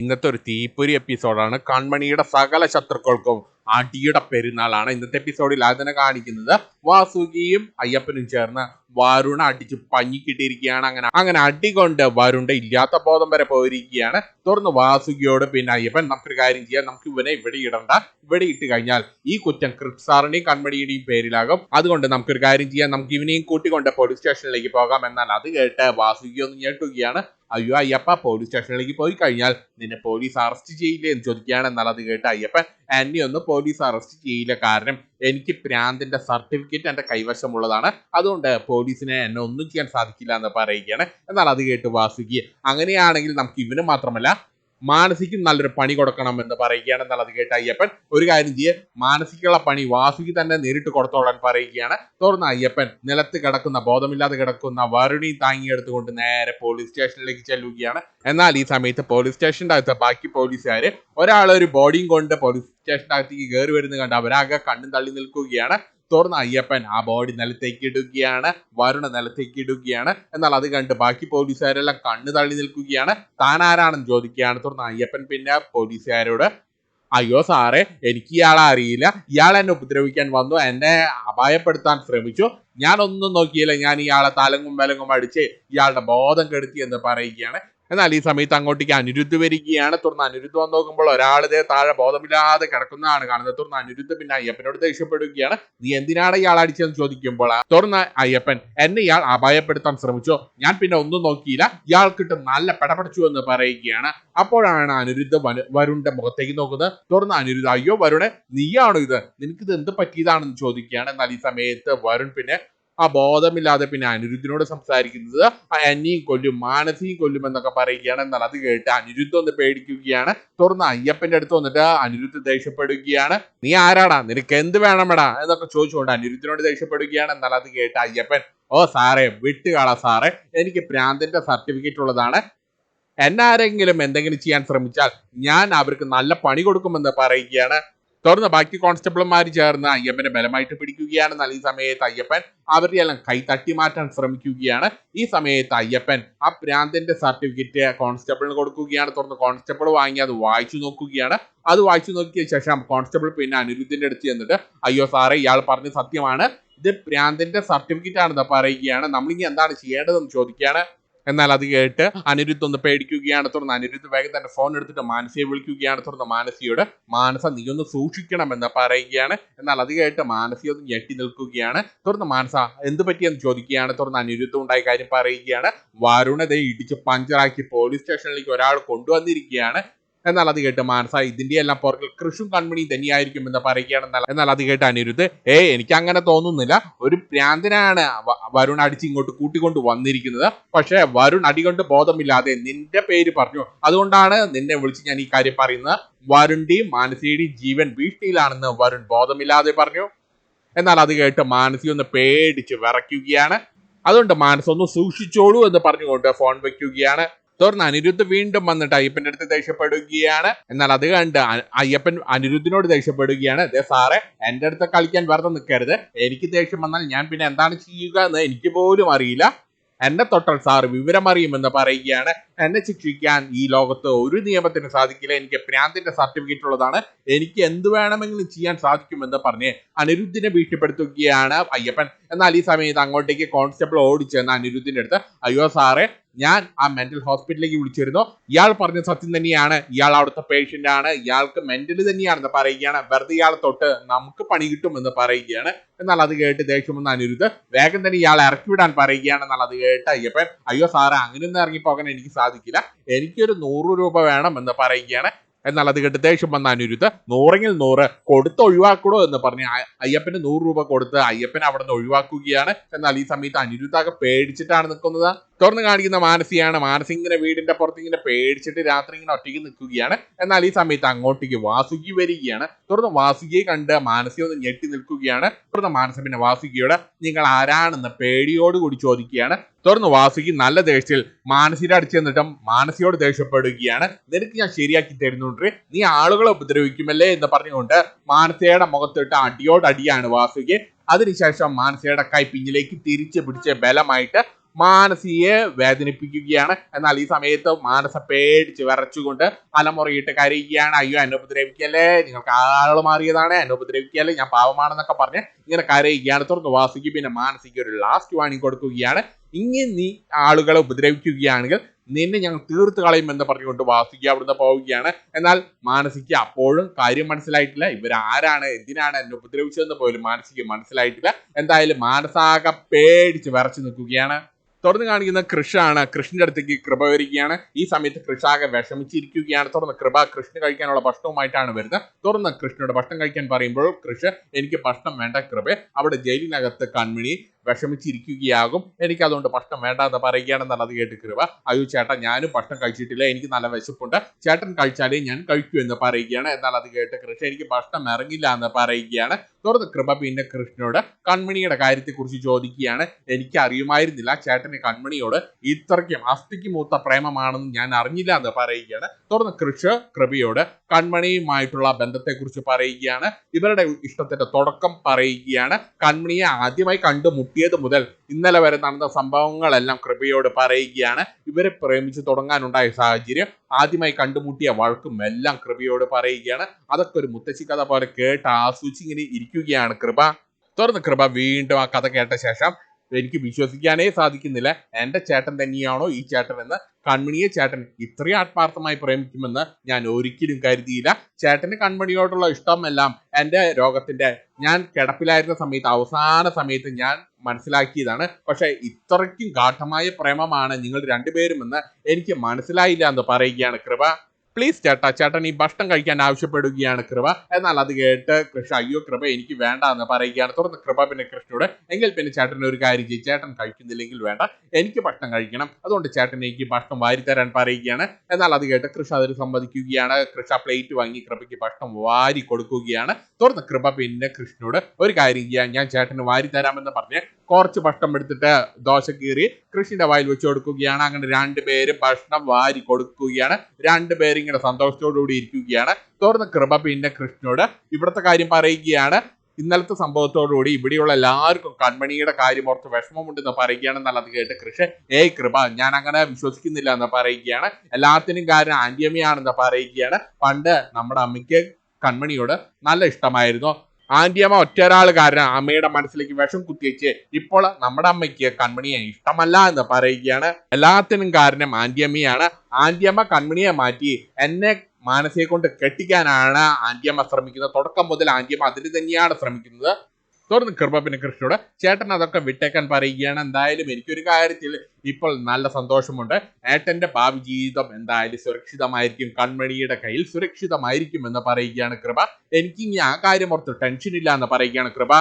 ഇന്നത്തെ ഒരു തീപ്പൊരി എപ്പിസോഡാണ്. കൺമണിയുടെ സകല ശത്രുക്കൾക്കും അടിയുടെ പെരുന്നാളാണ്. ഇന്നത്തെ എപ്പിസോഡിൽ അതിനെ കാണിക്കുന്നത് വാസുകിയും അയ്യപ്പനും ചേർന്ന് വരുണ അടിച്ച് പഞ്ഞിക്കിട്ടിരിക്കുകയാണ്. അങ്ങനെ അങ്ങനെ അടികൊണ്ട് വരുണ്ട ഇല്ലാത്ത ബോധം വരെ പോയിരിക്കുകയാണ്. തുറന്ന് വാസുകിയോട് പിന്നെ അയ്യപ്പൻ നമുക്കൊരു കാര്യം ചെയ്യാം. നമുക്ക് ഇവനെ ഇവിടെ ഇടണ്ട. ഇവിടെ ഇട്ട് കഴിഞ്ഞാൽ ഈ കുറ്റം ക്രിപ്സാറിന്റെയും കൺമണിയുടെയും പേരിലാകും. അതുകൊണ്ട് നമുക്കൊരു കാര്യം ചെയ്യാം. നമുക്ക് ഇവനെയും കൂട്ടിക്കൊണ്ട് പോലീസ് സ്റ്റേഷനിലേക്ക് പോകാം. എന്നാൽ അത് കേട്ട് വാസുകി ഒന്ന് ഞെട്ടുകയാണ്. അയ്യോ അയ്യപ്പ പോലീസ് സ്റ്റേഷനിലേക്ക് പോയി കഴിഞ്ഞാൽ നിന്നെ പോലീസ് അറസ്റ്റ് ചെയ്യില്ലേ? എന്ന് ചോദിക്കുകയാണ്. എന്നാൽ അത് കേട്ട് അയ്യപ്പൻ എന്നെ ഒന്ന് പോലീസ് അറസ്റ്റ് ചെയ്യില്ല. കാരണം എനിക്ക് പ്രാന്തിന്റെ സർട്ടിഫിക്കറ്റ് എന്റെ കൈവശമുള്ളതാണ്. അതുകൊണ്ട് പോലീസിനെ എന്നെ ഒന്നും ചെയ്യാൻ സാധിക്കില്ല എന്ന് പറയുകയാണ്. എന്നാൽ അത് കേട്ട് വാസുകി അങ്ങനെയാണെങ്കിൽ നമുക്ക് ഇവന് മാത്രമല്ല മാനസിക്കും നല്ലൊരു പണി കൊടുക്കണം എന്ന് പറയുകയാണ് എന്നുള്ളത് കേട്ട അയ്യപ്പൻ. ഒരു കാര്യം ചെയ്യേ മാനസികമുള്ള പണി വാസുകി തന്നെ നേരിട്ട് കൊടുത്തോളാൻ പറയുകയാണ്. തുറന്ന അയ്യപ്പൻ നിലത്ത് കിടക്കുന്ന ബോധമില്ലാതെ കിടക്കുന്ന വരുണി താങ്ങിയെടുത്തുകൊണ്ട് നേരെ പോലീസ് സ്റ്റേഷനിലേക്ക് ചെല്ലുകയാണ്. എന്നാൽ ഈ സമയത്ത് പോലീസ് സ്റ്റേഷന്റെ അകത്ത് ബാക്കി പോലീസുകാർ ഒരാളൊരു ഒരു ബോഡിയും കൊണ്ട് പോലീസ് സ്റ്റേഷന്റെ അകത്തേക്ക് കയറി വരുന്നത് കണ്ട് അവരാകെ കണ്ണും തള്ളി നിൽക്കുകയാണ്. തുറന്ന അയ്യപ്പൻ ആ ബോഡി നിലത്തേക്ക് ഇടുകയാണ് വരുണ നിലത്തേക്ക് ഇടുകയാണ്. എന്നാൽ അത് കണ്ട് ബാക്കി പോലീസുകാരെല്ലാം കണ്ണു തള്ളി നിൽക്കുകയാണ്. താൻ ആരാണെന്ന് ചോദിക്കുകയാണ്. തുറന്ന അയ്യപ്പൻ പിന്നെ പോലീസുകാരോട് അയ്യോ സാറേ എനിക്ക് ഇയാളെ അറിയില്ല. ഇയാൾ എന്നെ ഉപദ്രവിക്കാൻ വന്നു. എന്നെ അപായപ്പെടുത്താൻ ശ്രമിച്ചു. ഞാനൊന്നും നോക്കിയില്ല. ഞാൻ ഇയാളെ തലങ്ങും വിലങ്ങും അടിച്ച് ഇയാളുടെ ബോധം കെടുത്തി എന്ന് പറയുകയാണ്. എന്നാൽ ഈ സമയത്ത് അങ്ങോട്ടേക്ക് അനിരുദ്ധ വരികയാണ്. തുടർന്ന് അനിരുദ്ധ വന്ന് നോക്കുമ്പോൾ ഒരാളിതെ താഴെ ബോധമില്ലാതെ കിടക്കുന്നതാണ് കാണുന്നത്. തുടർന്ന് അനിരുദ്ധ പിന്നെ അയ്യപ്പനോട് ദേഷ്യപ്പെടുകയാണ്. നീ എന്തിനാണ് ഇയാൾ അടിച്ചതെന്ന് ചോദിക്കുമ്പോൾ? തുടർന്ന് അയ്യപ്പൻ എന്നെ ഇയാൾ അപായപ്പെടുത്താൻ ശ്രമിച്ചോ? ഞാൻ പിന്നെ ഒന്നും നോക്കിയില്ല. ഇയാൾക്കിട്ട് നല്ല പെടപടച്ചു എന്ന് പറയുകയാണ്. അപ്പോഴാണ് അനിരുദ്ധ വരുണിന്റെ മുഖത്തേക്ക് നോക്കുന്നത്. തുടർന്ന് അനിരുദ്ധ അയ്യോ വരുണെ നീയാണോ ഇത്? നിനക്കിത് എന്ത് പറ്റിയതാണെന്ന് ചോദിക്കുകയാണ്. എന്നാൽ ഈ സമയത്ത് വരുൺ പിന്നെ ആ ബോധമില്ലാതെ പിന്നെ അനിരുദ്ധിനോട് സംസാരിക്കുന്നത് എന്നെയും കൊല്ലും മാനസിയും കൊല്ലും എന്നൊക്കെ പറയുകയാണ്. എന്നാൽ അത് കേട്ട് അനിരുദ്ധ ഒന്ന് പേടിക്കുകയാണ്. തുറന്ന് അയ്യപ്പന്റെ അടുത്ത് വന്നിട്ട് അനിരുദ്ധ ദേഷ്യപ്പെടുകയാണ്. നീ ആരാടാ? നിനക്ക് എന്ത് വേണമെടാ? എന്നൊക്കെ ചോദിച്ചുകൊണ്ട് അനിരുദ്ധിനോട് ദേഷ്യപ്പെടുകയാണ്. എന്നാൽ അത് കേട്ട് അയ്യപ്പൻ ഓ സാറേ വിട്ടുകാള സാറേ. എനിക്ക് പ്രാന്തിന്റെ സർട്ടിഫിക്കറ്റ് ഉള്ളതാണ്. എന്നാരെങ്കിലും എന്തെങ്കിലും ചെയ്യാൻ ശ്രമിച്ചാൽ ഞാൻ അവർക്ക് നല്ല പണി കൊടുക്കുമെന്ന് പറയുകയാണ്. തുടർന്ന് ബാക്കി കോൺസ്റ്റബിൾമാർ ചേർന്ന് അയ്യപ്പനെ ബലമായിട്ട് പിടിക്കുകയാണ്. എന്നാൽ ഈ സമയത്ത് അയ്യപ്പൻ അവരുടെ എല്ലാം കൈ തട്ടി മാറ്റാൻ ശ്രമിക്കുകയാണ്. ഈ സമയത്ത് അയ്യപ്പൻ ആ പ്രാന്തിന്റെ സർട്ടിഫിക്കറ്റ് കോൺസ്റ്റബിളിന് കൊടുക്കുകയാണ്. തുടർന്ന് കോൺസ്റ്റബിൾ വാങ്ങി അത് വായിച്ചു നോക്കുകയാണ്. അത് വായിച്ചു നോക്കിയ ശേഷം കോൺസ്റ്റബിൾ പിന്നെ അനിരുദ്ധിന്റെ അടുത്ത് ചെന്നിട്ട് അയ്യോ സാറേ ഇയാൾ പറഞ്ഞ സത്യമാണ്. ഇത് പ്രാന്തിന്റെ സർട്ടിഫിക്കറ്റ് ആണെന്ന് പറയുകയാണ്. നമ്മളിനി എന്താണ് ചെയ്യേണ്ടതെന്ന് ചോദിക്കുകയാണ്. എന്നാൽ അത് കേട്ട് അനിരുദ്ധ് ഒന്ന് പേടിക്കുകയാണ് തുടർന്ന്. അനിരുദ്ധ് വേഗം തന്റെ ഫോൺ എടുത്തിട്ട് മാനസിയെ വിളിക്കുകയാണ് തുടർന്ന് മാനസിയോട് മാനസ നീ ഒന്ന് സൂക്ഷിക്കണം എന്ന് പറയുകയാണ്. എന്നാൽ അത് കേട്ട് മാനസി ഒന്ന് ഞെട്ടി നിൽക്കുകയാണ്. തുടർന്ന് മാനസ എന്ത് പറ്റിയെന്ന് ചോദിക്കുകയാണ്. തുടർന്ന് അനിരുദ്ധ് ഉണ്ടായ കാര്യം പറയുകയാണ്. വരുണതയെ ഇടിച്ച് പഞ്ചറാക്കി പോലീസ് സ്റ്റേഷനിലേക്ക് ഒരാൾ കൊണ്ടുവന്നിരിക്കുകയാണ്. എന്നാൽ അത് കേട്ട് മാനസ ഇതിന്റെ എല്ലാം പുറകിൽ കൃഷും കൺമണി തന്നെയായിരിക്കും എന്ന് പറയുകയാണ് എന്നാൽ അത് കേട്ട് അനിരുദ്ധ് ഏ എനിക്ക് അങ്ങനെ തോന്നുന്നില്ല. ഒരു ഭ്രാന്തനാണ് വരുൺ അടിച്ച് ഇങ്ങോട്ട് കൂട്ടിക്കൊണ്ട് വന്നിരിക്കുന്നത്. പക്ഷേ വരുൺ അടികൊണ്ട് ബോധമില്ലാതെ നിന്റെ പേര് പറഞ്ഞു. അതുകൊണ്ടാണ് നിന്നെ വിളിച്ച് ഞാൻ ഈ കാര്യം പറയുന്നത്. വരുണിന്റെയും മാനസിയുടെയും ജീവൻ ഭീഷണിയിലാണെന്ന് വരുൺ ബോധമില്ലാതെ പറഞ്ഞു. എന്നാൽ അത് കേട്ട് മാനസി ഒന്ന് പേടിച്ച് വിറയ്ക്കുകയാണ്. അതുകൊണ്ട് മാനസ ഒന്ന് സൂക്ഷിച്ചോളൂ എന്ന് പറഞ്ഞുകൊണ്ട് ഫോൺ വെക്കുകയാണ്. തുടർന്ന് അനിരുദ്ധ് വീണ്ടും വന്നിട്ട് അയ്യപ്പന്റെ അടുത്ത് ദേഷ്യപ്പെടുകയാണ്. എന്നാൽ അത് കണ്ട് അയ്യപ്പൻ അനിരുദ്ധിനോട് ദേഷ്യപ്പെടുകയാണ്. അതെ സാറെ എന്റെ അടുത്ത് കളിക്കാൻ വെറുതെ നിൽക്കരുത്. എനിക്ക് ദേഷ്യം വന്നാൽ ഞാൻ പിന്നെ എന്താണ് ചെയ്യുക എന്ന് എനിക്ക് പോലും അറിയില്ല. എന്നെ തൊട്ടാൽ സാർ വിവരം അറിയുമെന്ന് പറയുകയാണ്. എന്നെ ശിക്ഷിക്കാൻ ഈ ലോകത്ത് ഒരു നിയമത്തിന് സാധിക്കില്ല. എനിക്ക് പ്രാന്തിന്റെ സർട്ടിഫിക്കറ്റ് ഉള്ളതാണ്. എനിക്ക് എന്ത് വേണമെങ്കിലും ചെയ്യാൻ സാധിക്കുമെന്ന് പറഞ്ഞ് അനിരുദ്ധിനെ ഭീഷണിപ്പെടുത്തുകയാണ് അയ്യപ്പൻ. എന്നാൽ ഈ സമയത്ത് അങ്ങോട്ടേക്ക് കോൺസ്റ്റബിൾ ഓടിച്ചെന്ന് അനിരുദ്ധിന്റെ അടുത്ത് അയ്യോ സാറേ ഞാൻ ആ മെന്റൽ ഹോസ്പിറ്റലിലേക്ക് വിളിച്ചിരുന്നു. ഇയാൾ പറഞ്ഞ സത്യം തന്നെയാണ്. ഇയാൾ അവിടുത്തെ പേഷ്യന്റ് ആണ്. ഇയാൾക്ക് മെന്റൽ തന്നെയാണെന്ന് പറയുകയാണ്. വെറുതെ ഇയാളെ തൊട്ട് നമുക്ക് പണി കിട്ടും എന്ന് പറയുകയാണ്. എന്നാൽ അത് കേട്ട് ദേഷ്യമെന്ന് അനിരുദ്ധ് വേഗം തന്നെ ഇയാളെ ഇറക്കി വിടാൻ പറയുകയാണ്. എന്നാൽ അത് കേട്ട് അയ്യപ്പൻ അയ്യോ സാറേ അങ്ങനെ അങ്ങനെയൊന്നും ഇറങ്ങിപ്പോകാൻ എനിക്ക് സാധിക്കില്ല. എനിക്കൊരു നൂറ് രൂപ വേണം എന്ന് പറയുകയാണ്. എന്നാൽ അത് കേട്ട് ദേഷ്യം വന്ന അനിരുദ്ധ നൂറെങ്കിൽ നൂറ് കൊടുത്ത് ഒഴിവാക്കണോ? എന്ന് പറഞ്ഞ് അയ്യപ്പന് നൂറ് രൂപ കൊടുത്ത് അയ്യപ്പൻ അവിടെ നിന്ന് ഒഴിവാക്കുകയാണ്. എന്നാൽ ഈ സമയത്ത് അനിരുദ്ധാകെ പേടിച്ചിട്ടാണ് നിൽക്കുന്നത്. തുറന്ന് കാണിക്കുന്ന മാനസിയാണ്. മാനസി ഇങ്ങനെ വീടിന്റെ പുറത്ത് ഇങ്ങനെ പേടിച്ചിട്ട് രാത്രി ഇങ്ങനെ ഒറ്റയ്ക്ക് നിൽക്കുകയാണ്. എന്നാൽ ഈ സമയത്ത് അങ്ങോട്ടേക്ക് വാസുകി വരികയാണ്. തുറന്ന് വാസുകിയെ കണ്ട് മാനസി ഒന്ന് ഞെട്ടി നിൽക്കുകയാണ്. തുറന്ന് മാനസ പിന്നെ വാസുകിയോട് നിങ്ങൾ ആരാണെന്ന് പേടിയോടുകൂടി ചോദിക്കുകയാണ്. തുടർന്ന് വാസുകി നല്ല ദേഷ്യത്തിൽ മാനസിയുടെ അടിച്ചു ചെന്നിട്ട് മാനസിയോട് ദേഷ്യപ്പെടുകയാണ്. നിനക്ക് ഞാൻ ശരിയാക്കി തരുന്നുണ്ട്. നീ ആളുകളെ ഉപദ്രവിക്കുമല്ലേ എന്ന് പറഞ്ഞുകൊണ്ട് മാനസയുടെ മുഖത്തിട്ട് അടിയോടടിയാണ് വാസുകി. അതിനുശേഷം മാനസയുടെ കൈ പിന്നിലേക്ക് തിരിച്ച് പിടിച്ച് ബലമായിട്ട് മാനസിയെ വേദനിപ്പിക്കുകയാണ്. എന്നാൽ ഈ സമയത്ത് മാനസ പേടിച്ച് വിറച്ചുകൊണ്ട് അലമുറയിട്ട് കരയുകയാണ്. അയ്യോ എന്നെ ഉപദ്രവിക്കല്ലേ? നിങ്ങൾക്ക് ആൾ മാറിയതാണ്. എന്നെ ഉപദ്രവിക്കല്ലേ? ഞാൻ പാവമാണെന്നൊക്കെ പറഞ്ഞ് ഇങ്ങനെ കരയുകയാണ്. തുറന്ന് വാസുകി പിന്നെ മാനസിക്ക് ഒരു ലാസ്റ്റ് വാണി കൊടുക്കുകയാണ്. ഇങ്ങനെ നീ ആളുകളെ ഉപദ്രവിക്കുകയാണെങ്കിൽ നിന്നെ ഞങ്ങൾ തീർത്ത് കളയുമെന്ന് പറഞ്ഞുകൊണ്ട് വാസുകി അവിടുന്ന് പോവുകയാണ്. എന്നാൽ മാനസിക്ക് അപ്പോഴും കാര്യം മനസ്സിലായിട്ടില്ല. ഇവരാരാണ്? എന്തിനാണ് എന്നെ ഉപദ്രവിച്ചതെന്ന് പോലും മാനസിക്ക് മനസ്സിലായിട്ടില്ല. എന്തായാലും മാനസാക പേടിച്ച് വിറച്ചു നിൽക്കുകയാണ്. തുറന്ന് കാണിക്കുന്ന കൃഷാണ്. കൃഷ്ണന്റെ അടുത്തേക്ക് കൃപ വരികയാണ്. ഈ സമയത്ത് കൃഷാകെ വിഷമിച്ചിരിക്കുകയാണ്. തുറന്ന് കൃപ കൃഷ്ണ കഴിക്കാനുള്ള ഭക്ഷണവുമായിട്ടാണ് വരുന്നത്. തുറന്ന് കൃഷ്ണനോട് ഭക്ഷണം കഴിക്കാൻ പറയുമ്പോൾ കൃഷ എനിക്ക് ഭക്ഷണം വേണ്ട കൃപ. അവിടെ ജയിലിനകത്ത് കൺമിണി വിഷമിച്ചിരിക്കുകയാകും. എനിക്ക് അതുകൊണ്ട് ഭക്ഷണം വേണ്ട എന്ന് പറയുകയാണെന്നാണ് അത് കേട്ട് കൃപ അയ്യോ ചേട്ടൻ ഞാനും ഭക്ഷണം കഴിച്ചിട്ടില്ല. എനിക്ക് നല്ല വിശപ്പുണ്ട്. ചേട്ടൻ കഴിച്ചാലേ ഞാൻ കഴിക്കൂ എന്ന് പറയുകയാണ് എന്നാൽ അത് കേട്ട് കൃഷ്ണ എനിക്ക് ഭക്ഷണം ഇറങ്ങില്ല എന്ന് പറയുകയാണ്. തുടർന്ന് കൃപ പിന്നെ കൃഷ്ണനോട് കൺമണിയുടെ കാര്യത്തെക്കുറിച്ച് ചോദിക്കുകയാണ്. എനിക്ക് അറിയുമായിരുന്നില്ല ചേട്ടന് കൺമണിയോട് ഇത്രയ്ക്കും അസ്ഥിക്ക് മൂത്ത പ്രേമമാണെന്ന് ഞാൻ അറിഞ്ഞില്ല എന്ന് പറയുകയാണ്. തുടർന്ന് കൃഷ് കൃപയോട് കൺമണിയുമായിട്ടുള്ള ബന്ധത്തെക്കുറിച്ച് പറയുകയാണ്. ഇവരുടെ ഇഷ്ടത്തിന്റെ തുടക്കം പറയുകയാണ്. കൺമണിയെ ആദ്യമായി കണ്ടുമുട്ടിയത് മുതൽ ഇന്നലെ വരെ നടന്ന സംഭവങ്ങളെല്ലാം കൃപയോട് പറയുകയാണ്. ഇവരെ പ്രേമിച്ച് തുടങ്ങാനുണ്ടായ സാഹചര്യം ആദ്യമായി കണ്ടുമുട്ടിയ വഴക്കും എല്ലാം കൃപയോട് പറയുകയാണ്. അതൊക്കെ ഒരു മുത്തശ്ശി കഥ പോലെ കേട്ട് ആസ്വദിച്ച് ഇങ്ങനെ ഇരിക്കുകയാണ് കൃപ. തുറന്ന് കൃപ വീണ്ടും ആ കഥ കേട്ട ശേഷം എനിക്ക് വിശ്വസിക്കാനേ സാധിക്കുന്നില്ല. എന്റെ ചേട്ടൻ തന്നെയാണോ ഈ ചേട്ടൻ എന്ന് കൺമണിയെ ചേട്ടൻ ഇത്രയും ആത്മാർത്ഥമായി പ്രേമിക്കുമെന്ന് ഞാൻ ഒരിക്കലും കരുതിയില്ല. ചേട്ടന് കൺമണിയോടുള്ള ഇഷ്ടമെല്ലാം എന്റെ രോഗത്തിന്റെ ഞാൻ കിടപ്പിലായിരുന്ന സമയത്ത് അവസാന സമയത്ത് ഞാൻ മനസ്സിലാക്കിയതാണ്. പക്ഷെ ഇത്രയ്ക്കും ഗാഠമായ പ്രേമമാണ് നിങ്ങൾ രണ്ടുപേരും എന്ന് എനിക്ക് മനസ്സിലായില്ല എന്ന് പറയുകയാണ് കൃപ. പ്ലീസ് ചേട്ടാ ചേട്ടൻ ഈ ഭക്ഷണം കഴിക്കാൻ ആവശ്യപ്പെടുകയാണ് കൃപ. എന്നാൽ അത് കേട്ട് കൃഷ അയ്യോ കൃപ എനിക്ക് വേണ്ട എന്ന് പറയുകയാണ്. തുറന്ന് കൃപ പിന്നെ കൃഷ്ണയോട് എങ്കിൽ പിന്നെ ചേട്ടൻ ഒരു കാര്യം ചെയ്യും. ചേട്ടൻ കഴിക്കുന്നില്ലെങ്കിൽ വേണ്ട. എനിക്ക് ഭക്ഷണം കഴിക്കണം. അതുകൊണ്ട് ചേട്ടൻ എനിക്ക് ഭക്ഷണം വാരി തരാൻ പറയുകയാണ്. എന്നാൽ അത് കേട്ട് കൃഷ അതിന് സമ്മതിക്കുകയാണ്. കൃഷ പ്ലേറ്റ് വാങ്ങി കൃപയ്ക്ക് ഭക്ഷണം വാരി കൊടുക്കുകയാണ്. തുറന്ന് കൃപ പിന്നെ കൃഷ്ണനോട് ഒരു കാര്യം ചെയ്യാം. ഞാൻ ചേട്ടന് വാരി തരാമെന്ന് പറഞ്ഞ് കുറച്ച് ഭക്ഷണം എടുത്തിട്ട് ദോശ കീറി കൃഷിന്റെ വായിൽ വെച്ച് കൊടുക്കുകയാണ്. അങ്ങനെ രണ്ടുപേരും ഭക്ഷണം വാരി കൊടുക്കുകയാണ്. രണ്ടുപേരും ഇങ്ങനെ സന്തോഷത്തോടുകൂടി ഇരിക്കുകയാണ്. തുടർന്ന് കൃപ പിന്നെ കൃഷ്ണനോട്. ഇവിടുത്തെ കാര്യം പറയുകയാണ്. ഇന്നലത്തെ സംഭവത്തോടുകൂടി ഇവിടെയുള്ള എല്ലാവർക്കും കൺമണിയുടെ കാര്യം ഓർത്ത് വിഷമമുണ്ടെന്ന് പറയുകയാണെന്നല്ല അത് കേട്ട് കൃഷി ഏയ് കൃപ ഞാൻ അങ്ങനെ വിശ്വസിക്കുന്നില്ല എന്ന് പറയുകയാണ്. എല്ലാത്തിനും കാര്യം ആന്റിയമ്മയാണെന്ന് പറയുകയാണ്. പണ്ട് നമ്മുടെ അമ്മയ്ക്ക് കൺമണിയോട് നല്ല ഇഷ്ടമായിരുന്നു. ആന്റിയമ്മ ഒറ്റൊരാൾ കാരണം അമ്മയുടെ മനസ്സിലേക്ക് വിഷം കുത്തിവെച്ച് ഇപ്പോൾ നമ്മുടെ അമ്മയ്ക്ക് കൺമണിയെ ഇഷ്ടമല്ല എന്ന് പറയുകയാണ്. എല്ലാത്തിനും കാരണം ആന്റിയമ്മയാണ് ആന്റിയമ്മ കൺമണിയെ മാറ്റി എന്നെ മാനസിയെ കൊണ്ട് കെട്ടിക്കാനാണ് ആന്റിയമ്മ ശ്രമിക്കുന്നത്. തുടക്കം മുതൽ ആന്റിയമ്മ അതിന് തന്നെയാണ് ശ്രമിക്കുന്നത്. തുറന്ന് കൃപ പിന്നെ കൃഷ്ണനോട് ചേട്ടൻ അതൊക്കെ വിട്ടേക്കാൻ പറയുകയാണ്. എന്തായാലും എനിക്കൊരു കാര്യത്തിൽ ഇപ്പോൾ നല്ല സന്തോഷമുണ്ട്. ഏട്ടന്റെ ഭാവി ജീവിതം എന്തായാലും സുരക്ഷിതമായിരിക്കും. കൺമണിയുടെ കയ്യിൽ സുരക്ഷിതമായിരിക്കും എന്ന് പറയുകയാണ് കൃപ. എനിക്ക് ഇനി ആ കാര്യം ഓർത്ത് ടെൻഷൻ ഇല്ല എന്ന് പറയുകയാണ് കൃപ.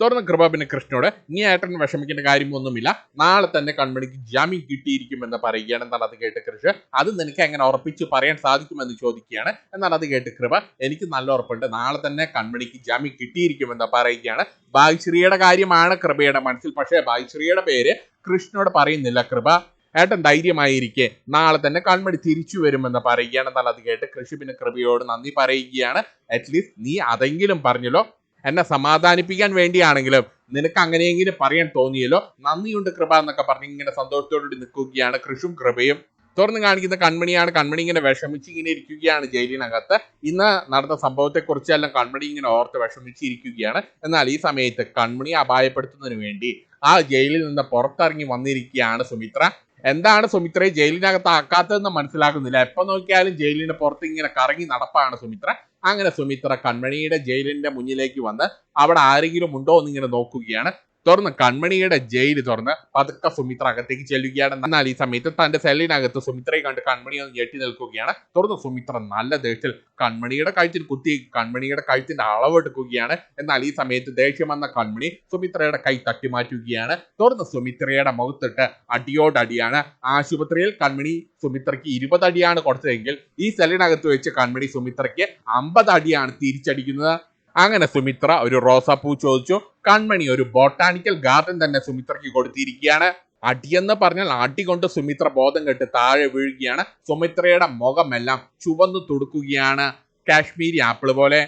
തുറന്ന കൃപ പിന്നെ കൃഷ്ണനോട് നീ ഏട്ടൻ വിഷമിക്കേണ്ട കാര്യമൊന്നുമില്ല നാളെ തന്നെ കൺമണിക്ക് ജാമ്യം കിട്ടിയിരിക്കുമെന്ന് പറയുകയാണ്. എന്നാൽ അത് കേട്ട് കൃഷ് അത് നിനക്ക് എങ്ങനെ ഉറപ്പിച്ച് പറയാൻ സാധിക്കുമെന്ന് ചോദിക്കുകയാണ്. എന്നാൽ അത് കേട്ട് കൃപ. എനിക്ക് നല്ല ഉറപ്പുണ്ട്. നാളെ തന്നെ കൺമണിക്ക് ജാമ്യം കിട്ടിയിരിക്കുമെന്ന് പറയുകയാണ്. ഭാഗ്യശ്രീയുടെ കാര്യമാണ് കൃപയുടെ മനസ്സിൽ. പക്ഷേ ഭാഗ്യശ്രീയുടെ പേര് കൃഷ്ണനോട് പറയുന്നില്ല. കൃപ ഏട്ടൻ ധൈര്യമായിരിക്കെ. നാളെ തന്നെ കൺമണി തിരിച്ചു വരുമെന്ന് പറയുകയാണ്. എന്നാൽ അത് കേട്ട് കൃഷി പിന്നെ കൃപയോട് നന്ദി പറയുകയാണ്. അറ്റ്ലീസ്റ്റ് നീ അതെങ്കിലും പറഞ്ഞല്ലോ. എന്നെ സമാധാനിപ്പിക്കാൻ വേണ്ടിയാണെങ്കിലും നിനക്ക് അങ്ങനെയെങ്കിലും പറയാൻ തോന്നിയല്ലോ? നന്ദിയുണ്ട് കൃപ എന്നൊക്കെ പറഞ്ഞ് ഇങ്ങനെ സന്തോഷത്തോടുകൂടി നിൽക്കുകയാണ്. കൃഷും കൃപയും തുറന്ന് കാണിക്കുന്ന കൺമണിയാണ്. കൺമണി ഇങ്ങനെ വിഷമിച്ച് ഇങ്ങനെ ഇരിക്കുകയാണ് ജയിലിനകത്ത്. ഇന്ന് നടന്ന സംഭവത്തെക്കുറിച്ചെല്ലാം കൺമണി ഇങ്ങനെ ഓർത്ത് വിഷമിച്ചിരിക്കുകയാണ് എന്നാൽ ഈ സമയത്ത് കൺമണി അപായപ്പെടുത്തുന്നതിന് വേണ്ടി ആ ജയിലിൽ നിന്ന് പുറത്തിറങ്ങി വന്നിരിക്കുകയാണ് സുമിത്ര. എന്താണ് സുമിത്രയെ ജയിലിനകത്ത് ആക്കാത്തതെന്ന് മനസ്സിലാക്കുന്നില്ല. എപ്പൊ നോക്കിയാലും ജയിലിന്റെ പുറത്ത് ഇങ്ങനെ കറങ്ങി നടപ്പാണ് സുമിത്ര. അങ്ങനെ സുമിത്ര കൺമണിയുടെ ജയിലിന്റെ മുന്നിലേക്ക് വന്ന് അവിടെ ആരെങ്കിലും ഉണ്ടോ എന്ന് ഇങ്ങനെ നോക്കുകയാണ്. തുറന്ന് കൺമണിയുടെ ജയിൽ തുറന്ന് പതുക്കെ സുമിത്ര അകത്തേക്ക് ചെല്ലുകയാണ്. എന്നാൽ ഈ സമയത്ത് തന്റെ സെല്ലിനകത്ത് സുമിത്രയെ കണ്ട് കൺമണി ഒന്ന് ഞെട്ടി നിൽക്കുകയാണ്. തുറന്ന് സുമിത്ര നല്ല ദേഷ്യത്തിൽ കൺമണിയുടെ കഴുത്തിൽ കുത്തി കൺമണിയുടെ കഴുത്തിന്റെ അളവെടുക്കുകയാണ് എന്നാൽ ഈ സമയത്ത് ദേഷ്യം വന്ന കൺമണി സുമിത്രയുടെ കൈ തട്ടി മാറ്റുകയാണ് തുറന്ന് സുമിത്രയുടെ മുഖത്തിട്ട് അടിയോടടിയാണ് ആശുപത്രിയിൽ കൺമണി സുമിത്രയ്ക്ക് ഇരുപത് അടിയാണ് കൊടുത്തതെങ്കിൽ ഈ സെല്ലിനകത്ത് വെച്ച് കൺമണി സുമിത്രയ്ക്ക് അമ്പത് അടിയാണ് തിരിച്ചടിക്കുന്നത്. അങ്ങനെ സുമിത്ര ഒരു റോസാപ്പൂ ചോദിച്ചു. കൺമണി ഒരു ബോട്ടാണിക്കൽ ഗാർഡൻ തന്നെ സുമിത്രയ്ക്ക് കൊടുത്തിരിക്കുകയാണ്. അടിയെന്ന് പറഞ്ഞാൽ അടി കൊണ്ട് സുമിത്ര ബോധം കെട്ട് താഴെ വീഴുകയാണ്. സുമിത്രയുടെ മുഖമെല്ലാം ചുവന്നു തുടുക്കുകയാണ്. കാശ്മീരി ആപ്പിൾ പോലെ.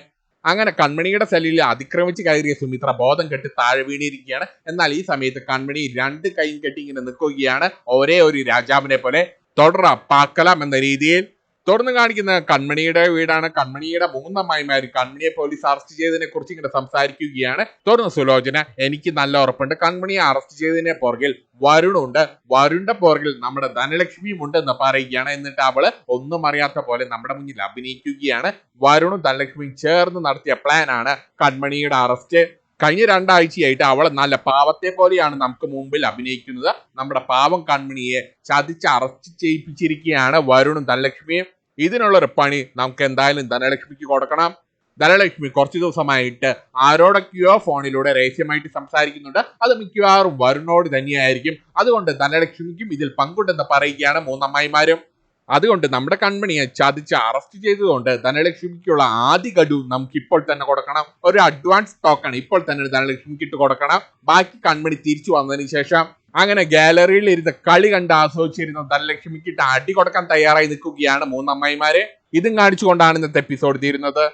അങ്ങനെ കൺമണിയുടെ സെല്ലിൽ അതിക്രമിച്ച് കയറിയ സുമിത്ര ബോധം കെട്ട് താഴെ വീണിരിക്കുകയാണ്. എന്നാൽ ഈ സമയത്ത് കൺമണി രണ്ട് കൈയും കെട്ടി ഇങ്ങനെ നിൽക്കുകയാണ്. ഒരേ ഒരു രാജാവിനെ പോലെ. തുടർ പാക്കലാം എന്ന രീതിയിൽ. തുടർന്ന് കാണിക്കുന്ന കൺമണിയുടെ വീടാണ്. കൺമണിയുടെ മൂന്നമ്മായിമാർ കൺമണിയെ പോലീസ് അറസ്റ്റ് ചെയ്തതിനെ കുറിച്ച് ഇങ്ങനെ സംസാരിക്കുകയാണ്. തുടർന്ന് സുലോചന എനിക്ക് നല്ല ഉറപ്പുണ്ട്. കൺമണിയെ അറസ്റ്റ് ചെയ്തതിനെ പുറകിൽ വരുണുണ്ട്. വരുണിന്റെ പുറകിൽ നമ്മുടെ ധനലക്ഷ്മിയും ഉണ്ട് എന്ന് പറയുകയാണ്. എന്നിട്ട് അവൾ ഒന്നും അറിയാത്ത പോലെ നമ്മുടെ മുന്നിൽ അഭിനയിക്കുകയാണ്. വരുണും ധനലക്ഷ്മിയും ചേർന്ന് നടത്തിയ പ്ലാൻ ആണ് കൺമണിയുടെ അറസ്റ്റ് കഴിഞ്ഞ രണ്ടാഴ്ചയായിട്ട് അവളെ നല്ല പാവത്തെ പോലെയാണ് നമുക്ക് മുമ്പിൽ അഭിനയിക്കുന്നത്. നമ്മുടെ പാവം കൺമണിയെ ചതിച്ച് അറസ്റ്റ് ചെയ്യിപ്പിച്ചിരിക്കുകയാണ് വരുണും ധനലക്ഷ്മിയും. ഇതിനുള്ള ഒരു പണി നമുക്ക് എന്തായാലും ധനലക്ഷ്മിക്ക് കൊടുക്കണം. ധനലക്ഷ്മി കുറച്ച് ദിവസമായിട്ട് ആരോടൊക്കെയോ ഫോണിലൂടെ രഹസ്യമായിട്ട് സംസാരിക്കുന്നുണ്ട്. അത് മിക്കവാറും വരുണോട് തന്നെയായിരിക്കും. അതുകൊണ്ട് ധനലക്ഷ്മിക്കും ഇതിൽ പങ്കുണ്ടെന്ന് പറയുകയാണ് മൂന്നമ്മായിമാരും. അതുകൊണ്ട് നമ്മുടെ കൺമണിയെ ചതിച്ച് അറസ്റ്റ് ചെയ്തതുകൊണ്ട് ധനലക്ഷ്മിക്കുള്ള ആദ്യ ഗഡു നമുക്ക് ഇപ്പോൾ തന്നെ കൊടുക്കണം. ഒരു അഡ്വാൻസ് ടോക്കൺ ഇപ്പോൾ തന്നെ ധനലക്ഷ്മിക്ക് ഇട്ട് കൊടുക്കണം. ബാക്കി കൺമണി തിരിച്ചു വന്നതിന് ശേഷം അങ്ങനെ ഗാലറിയിൽ ഇരുന്ന് കളി കണ്ട് ആസ്വദിച്ചിരുന്ന ധനലക്ഷ്മിക്ക് ഇട്ട് അടി കൊടുക്കാൻ തയ്യാറായി നിൽക്കുകയാണ് മൂന്നമ്മായിമാരെ. ഇതും കാണിച്ചുകൊണ്ടാണ് ഇന്നത്തെ എപ്പിസോഡ് തീരുന്നത്.